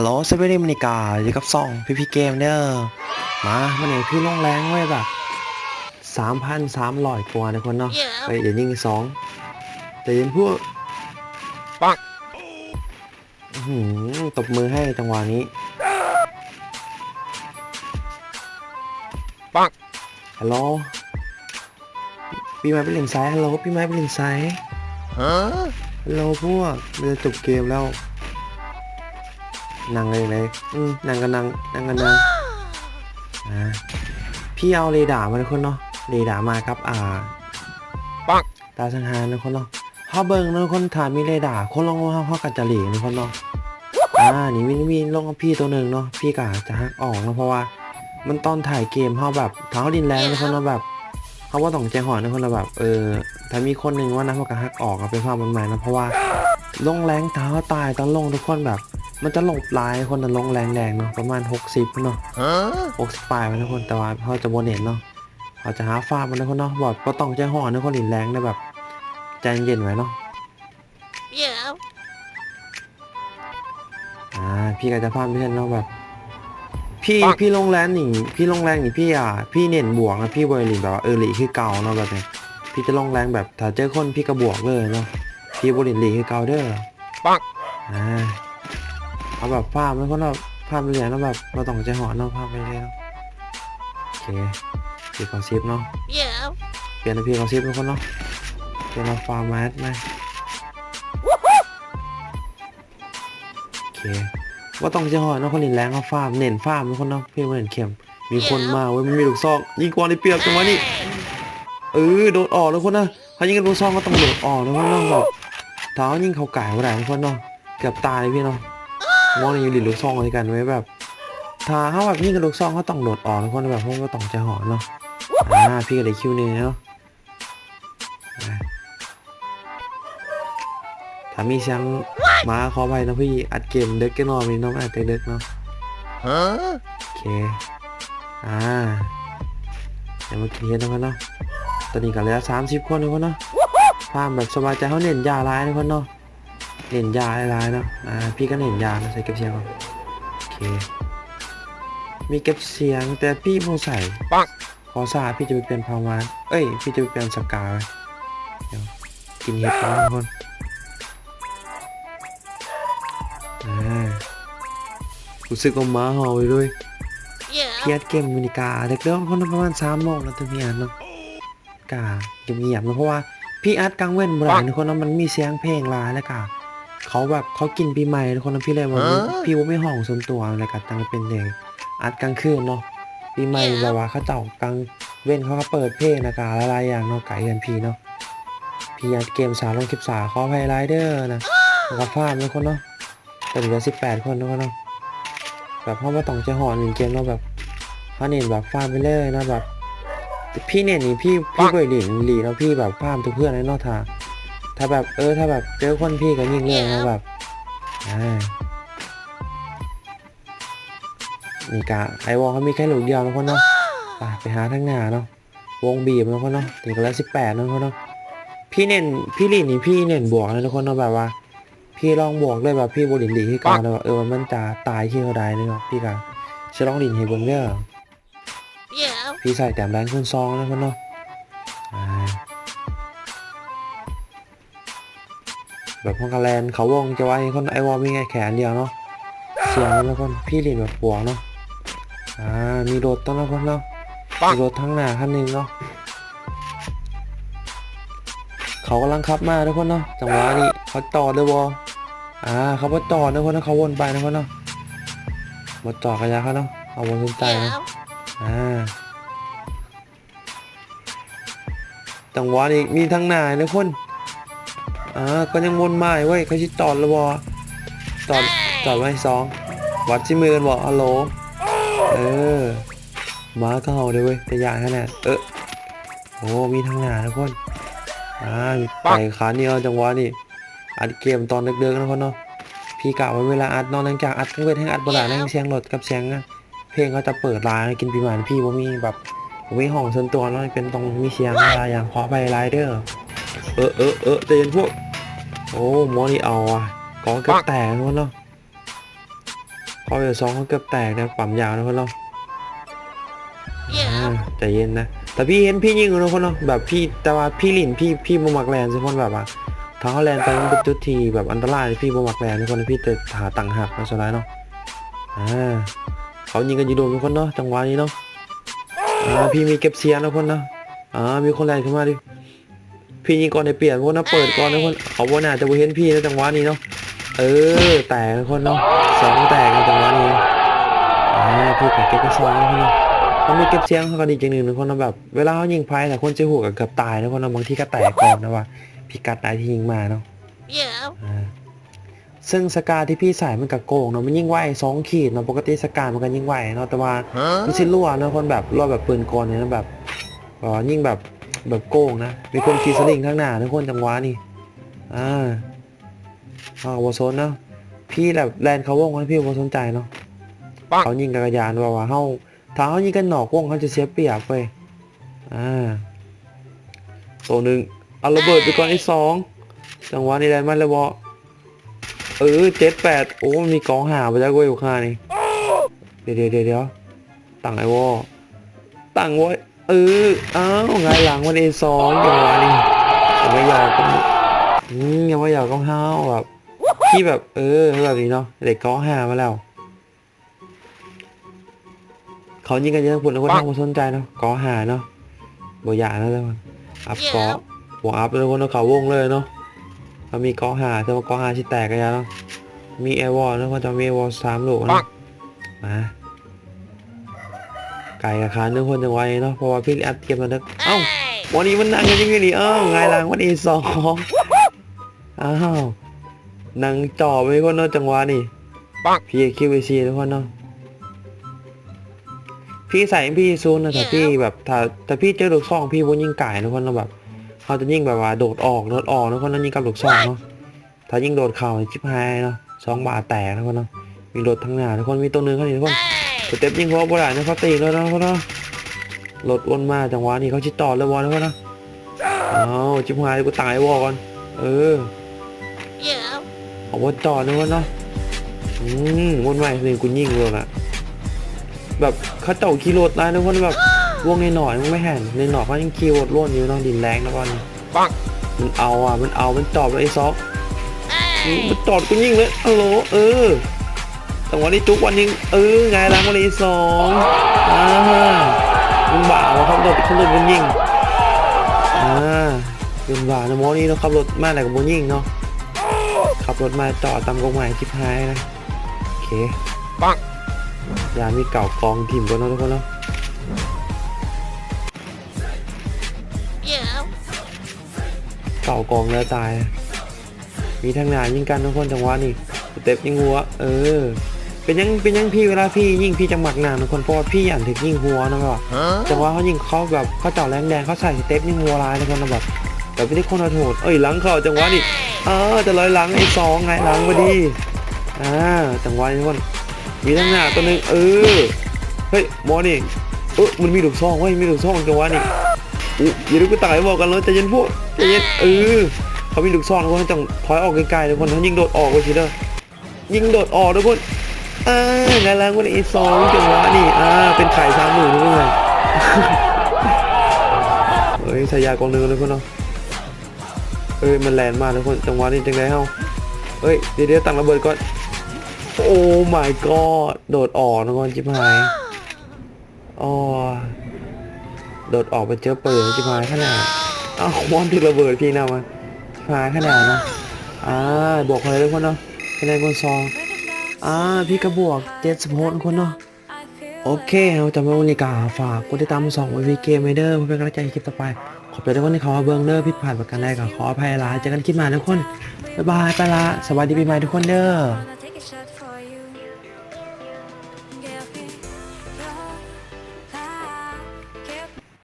ฮัลโหลสวัสดีมนิกาอยู่กับซองพี่พี่เกมเด้อมาเมื่อไหร่พี่ลงแรงไว้แบบสามพันสามร้อยกว่านะคนเนาะ Yeah. ไปเดี๋ยวยิงอีกสองแต่ยิงพวกปังอื้อหือตบมือให้จังหวะนี้ปังฮัลโหลพี่ไม้เป็นลิงไซด์ฮัลโหลพี่ไม้เป็นลิงไซด์ Huh? ฮัลโหลพวกเราจะจบเกมแล้ว นั่งเลยเลยอืมนั่งกันนั่งนั่งกันนั่งอ่าพี่เอาเรดาร์มาทุกคนเนาะเรดาร์มาครับอ่าปังตาสังหารทุกคนเนาะเขาเบิ่งนะทุกคนถามมีเรดาร์คนลงเขาเขากัดจะหลีทุกคนเนาะอ่านี่มีมีลงกับพี่ตัวหนึ่งเนาะพี่กะจะหักออกเนาะเพราะว่า มันตอนถ่ายเกมเขาแบบเท้าดินแรงทุกคนเนาะแบบเขาว่าต้องใจหอนทุกคนเราแบบเออถ้ามีคนหนึ่งว่านะเขากะหักออกเอาไปฟังมันใหม่นะเพราะว่าลงแรงเท้าตายตอนลงทุกคนแบบ มันจะหลบลายคนจะลงแรงแรงเนาะประมาณ 60เนาะ Huh? หกสิบปลายมันทุกคนแต่ว่าเขาจะโบเน็ตเนาะเขาจะหาฟาร์มมันทุกคนเนาะบอดก็ต้องใจห่อนะคนหลินแรงนะแบบใจเย็นไว้เนาะ Yeah. อ่าพี่ก็จะฟาร์มเพื่อนเนาะแบบ พี่ปังพี่ลงแรงหนิพี่ลงแรงหนิพี่อะพี่เน้นบวกนะพี่บอยหลินแบบว่าเออหลีคือเก่าเนาะแบบนี้พี่จะลงแรงแบบถ้าเจอคนพี่ก็บวกเลยเนาะพี่บอยหลินหลีคือเก่าเด้อปังอ่า เอาแบบฟาร์มแล้วก็เราฟาร์มเรื่อยๆเนาะแบบเราต้องใจห่อเนาะฟาร์มไปเรื่อยๆเนาะโอเคพี่ขอซิปเนาะ Yeah. เปลี่ยนพีของซิปทุกคนเนาะเปลี่ยนเอาฟาร์มแมสไหมโอเคว่าต้องจะหอยเนาะคนหลินแรงเขาฟาร์มเน้นฟาร์มทุกคนเนาะพี่ไม่เห็นเข็มมีคนมาเว้ยมันมีลูกซองยิงกว่าในเปรียบจังวะนี่เออโดดออกทุกคนนะเขายิงกันลูกซองก็ต้องโดดออกทุกคนเนาะแบบเท้ายิงเขาไก่ก็ได้ทุกคนเนาะเกือบตายพี่เนาะ มองในยูริลูกซองอะไรกันไว้แบบ ถ้าเขาแบบยิงกันลูกซองเขาต้องโดดออกทุกคนแบบเพราะว่าต้องจะหอยเนาะอ่าพี่ก็เลยคิวหนึงเนาะถ้ามีเสียงมาขอไปนะพี่อัดเกมเด็กก็นอนมีน้องอาจจะเด็กเนาะโอเคอ่าเดี๋ยวมากินเฮ็ดนะพ่นเนาะตอนนี้ก็เหลือสามสิบคนนะพ่นเนาะฟาร์มแบบสบายใจเขาเน้นยาร้ายนะพ่นเนาะ เน้นยาร้ายๆเนาะอ่าพี่ก็เน้นยานะใส่เก็บเสียงก่อนโอเค มีเก็บเสียงแต่พี่โมใส่ปังขอสาพี่จะไปเปลี่ยนพาวมานเอ้ย พี่จะไปเปลี่ยนสกาไว้เดี๋ยวกินเห็ดก่อนนะทุกคนอ่ารู้สึกว่าหมาเห่าไปด้วย Yeah. เพียดเกมมินิกาเด็กเริ่มคนประมาณสามโมงแล้วถึงพี่อัดเนาะกาเงียบๆเนาะเพราะว่าพี่อัดกลางเว้นบ่ได้ทุกคนเนาะมันมีเสียงเพลงหลายแล้วกา เขาแบบเขากินปีใหม่ทุกคนเนาะพี่เลยว่าฮะพี่ว่าไม่ห้องส่วนตัวอะไรกันตั้งเป็นเด็กอัดกลางคืนเนาะปีใหม่แบบว่าเขาเจ้ากลางเว้นเขาก็เปิดเพลงนะกาหลายๆอย่างเนาะไก่เงินพี่เนาะพี่อัดเกมสาวลงคลิปสาวขออภัยไรเดอร์นะแล้วก็ฟาร์มทุกคนเนาะตอนนี้เหลือสิบแปดคนแล้วก็เนาะแบบเพราะว่าต้องจะหอนหนึ่งเกมเนาะแบบเขาเน้นแบบฟาร์มไปเลยเนาะแบบพี่เน้นนี่พี่พี่เบยหลินหลีเนาะพี่แบบฟาร์มทุกเพื่อนเลยเนาะถ้า ถ้าแบบเออถ้าแบบเจอคนพี่ก็ยิงเลยเนาะแบบอ่านี่กะไอวอลเขามีแค่หลุมเดียวนะคนเนาะไปไปหาทั้งหน้าเนาะวงบีบนะคนเนาะถึงแล้วสิบแปดนะคนเนาะพี่เน้นพี่หลินนี่พี่เน้นบวกเลยนะคนเนาะแบบว่า พี่ลองบวกด้วยแบบพี่บรินหลีที่กาเลยว่าเออมันจะตายที่เขาได้เนาะพี่กาจะลองหลินให้เบิ่งเด้อ Yeah. พี่ใส่แต้มแรงคูณซองนะคนเนาะอ่า แบบพองกาแลนเขาวงจะไว้คนไอวอลมีแค่แขนเดียวเนาะเสียงแล้วคนพี่หลินแบบบวกเนาะอ่ามีรถต้นแล้วคนเนาะปังมีรถทั้งหน้าคันหนึงเนาะเขากำลังขับมาทุกคนเนาะจังหวะนี้เขาต่อเลยวออ่าเขาบ่ต่อนะคนนะเขาวนไปนะคนเนาะบ่ต่อกันยาเขาเนาะเอาวนขึ้นใต้เนาะ Yeah. อ่าจังหวะนี้มีทั้งหน้านะคน อ่าก็ยังวนมาอีกเว้ยเขาชิจอดแล้ววอจอดจอดไว้สองวัดชิมือกันบอกฮัลโหลเออมาก็เห่าเลยเว้ยแต่ยากขนาดเออโอ้มีทั้งหน้าทุกคนอ่ามีไก่ขาเหนียวจังหวะนี้อัดเกมตอนเด็กๆนะคนเนาะพี่กะไว้เวลาอัดนอนหลังจากอัดก็เวทให้อัดบ่ได้นั่งเสียงรถกับเสียงอะเพลงเขาจะเปิดร้านกินปีใหม่พี่ว่ามีแบบบ่มีห้องส่วนตัวเนาะเป็นตรงมีเสียงอะไรอย่างขอไปไลเดอร์เออเออเออเตือนพวก โอ้หมอนี่เอาอะกองเกือบแตกแล้วเนาะพอเวลสองเขาเกือบแตกนะปั๊มยาวนะคนเนาะอ่า Yeah. ใจเย็นนะ แต่พี่เห็นพี่ยิงอยู่นะคนเนาะแบบพี่แต่ว่าพี่หลินพี่พี่บมักแลนสิคนแบบว่าถ้าเขาแลนไปมันเป็นจุดที่แบบอันตรายพี่บมักแลนทุกคนพี่จะหาตังค์หักมาสุดท้ายเนาะอ่าเขายิงกันอยู่โดนทุกคนเนาะจังหวะนี้เนาะอ่าพี่มีเก็บเสียงนะคนเนาะอ่ามีคนแลนขึ้นมาดิ พี่ยิงก่อนในเปลี่ยนพวกนะเปิดก่อนนะคนเขาว่าน่าจะบ่เห็นพี่นะจังหวะนี้เนาะเออแตกนะคนเนาะสองแตกนะจังหวะนี้เนาะอ่าพี่ขอเก็บไปสองนะคนเนาะเขามีเก็บเสียงเขาก็ดีจริงหนึ่งนะคนนะแบบเวลาเขายิงไพ่แต่คนจะหัวกับเกือบตายนะคนนะบางที่ก็แตกก่อนนะว่าพี่กัดได้ที่ยิงมาเนาะ Yeah. อ่าซึ่งสกาที่พี่ใส่มันกับโกงเนาะมันยิ่งไหวสองขีดเนาะปกติสกามันก็ยิ่งไหวเนาะแต่ว่า Huh? ไม่ใช่รั่วนะคนแบบรั่วแบบปืนกลเนี่ยนะแบบอ๋อยิ่งแบบ แบบโกงนะ มีคนขี่สลิงข้างหน้าทุกคนจังหวะนี่ อ่าอ่าวอโซนเนาะพี่แบบแลนเขาวงนะพี่วอสนใจเนาะปังเขายิงกระยานว่าว่าเฮาถ้าเขายิงกันหนอกวงเขาจะเสียเปรียบเว้ยอ่าตัวหนึ่งเอาระเบิดไปก่อนไอ้สองจังหวะนี้ได้มันแล้วบอเออเจ็ดแปดโอ้มันมีกองหาไปแล้วเว้ยอยู่ข้างนี่เดี๋ยวเดี๋ยวเดี๋ยวเดี๋ยวตั้งไอ้วอตั้งไว้ เอออ้าวไงหลังมันไอ้สองจังหวะนี้อย่ามาหยอกกันอืมอย่ามาหยอกกับเฮาแบบพี่แบบ เออแบบนี้เนาะเด็กกองหามาแล้วเขายิงกันเยอะปุ่นแล้วก็ทั้งหมดสนใจเนาะกอหาเนาะบ่อยานะทุกคนอัพกอบ่อัพเลยทุกคนเนาะเขาวงเลยเนาะเขามีกอหาแต่ว่ากอหาที่แตกกันยังเนาะมีแอร์วอลนะคนจะมีแอร์วอลสามลูกปันะงมา ไก่กับขาเนื้อคนจังไวเนาะเพราะว่าพี่อัดเทียมมาเด้อเอ้า Hey. วันนี้มันนั่งกันยังไงนี่เอ้าไงล่ะวันนี้สองอ้าวนั่งจ่อไปคนเนาะจังหวะนี่ปังพี่คิวซีทุกคนเนาะพี่ใส่พี่ซูนนะแต่พี่แบบถ้าแต่พี่เจอลูกซองพี่วนยิงไก่ทุกคนเนาะแบบเขาจะยิงแบบว่าโดดออกโดดออกทุกคนนั้นยิงกับลูกซองเนาะถ้ายิงโดดเข่าชิบหายเนาะสองบาทแตกทุกคนเนาะมีรถทั้งหน้าทุกคนมีตัวหนึงเขานี่ทุกคน Hey. สเต็ปยิงพอโบราณนะเขาตีแล้วนะเขาเนาะรถวนมาจังหวะนี้เขาชิดต่อแล้ววอลแล้วเขาเนาะเอาชิบหายกูตายวอลก่อน เออ Yeah. เอาวนต่อนะวะเนาะอืมวนใหม่เลยกูยิงเลยอะแบบเขาเจ้าขี่รถได้นะคนแบบวงในหน่อยมันไม่แห่นในหน่อยเขายังขี่รถล้วนอยู่เนาะดินแรงนะวันปังมันเอาอะมันเอามันจอบเลยไอ้ซอก Hey. มันจอดกูยิงเลยฮัลโหลเออ แต่วันนี้จุกวันยิงเออไงล้างวันนี้สองอ่ามันบ่าวะครับรถขับรถบนยิงอ่าเป็นบ่านะโมนี่เนาะขับรถมาแต่กับบนยิงเนาะขับรถมาจอดตามกองหมายชิบหายนะโอเคปังยามีเก่ากองถิ่มกันเนาะทุกคนเนาะ Yeah. เก่ากองแล้วตาย มีทางหนายิงกันทุกคนจังหวะนี่สเต็ปยิงหัว เออ เป็นยังเป็นยังพี่เวลาพี่ยิงพี่จะหมักหนาทุกคนเพราะว่าพี่อ่านถึงยิงหัวนะแบบ Huh? จังหวะเขายิงเขาแบบเขาเจาะแรงแดงเขาใส่สเต็ปยิงหัวลายทุกคนนะแบบแบบไม่ได้คนเอาโทษเอ้ยหลังเขาจังหวะนี่เออจะลอยหลังไอ้สองไงหลังพอดีอ่าจังหวะนี้ทุกคนมีทางหน้าตัวหนึงเออเฮ้ยบอลนี่เออมันมีลูกซองเว้ยมีลูกซองจังหวะนี่อุ๊ยอย่าดูกูตายบอกกันเลยใจเย็นพวกใจเย็นเออเขามีลูกซองทุกคนต้องถอยออกไกลๆทุกคนเขายิงโดดออกไปทีเด้อยิงโดดออกทุกคน อ่าไงล่ะคนอ้สองจังหวะนี่อ่าเป็นไข่สามหมื่นทุกคนเฮ้ยสายากองหนึงเลยคนเนาะเอ้ยมันแลนมากทุกคนจังหวะนี้จังไดเฮาเอ้ยเดี๋ยวเดี๋ยวตั้งระเบิดก่อนโอ้ my god โดดออกนะคนจิบหายอ๋อโดดออกไปเจอเปิดจิบหายขนาดอ้าวมอนถึงระเบิดพี่นำมาจิบหายขนาดนะอ่าบวกอะไรทุกคนเนาะคะแนนคนซอง อ่าพี่กระบวกเจ็ดสิบหกคนเนาะโอเคเราจะมาบริการฝากกดติดตามสองวีเกมเดอร์เพื่อเป็นกำลังใจให้คลิปต่อไป ขอบใจทุกคนที่เขาเบิ้งเดอร์พิดผ่านประกันได้กับขออภัยลาเจอกันคลิปหน้าทุกคนบ๊ายบายไปละสวัสดีปีใหม่ทุกคนเด้อ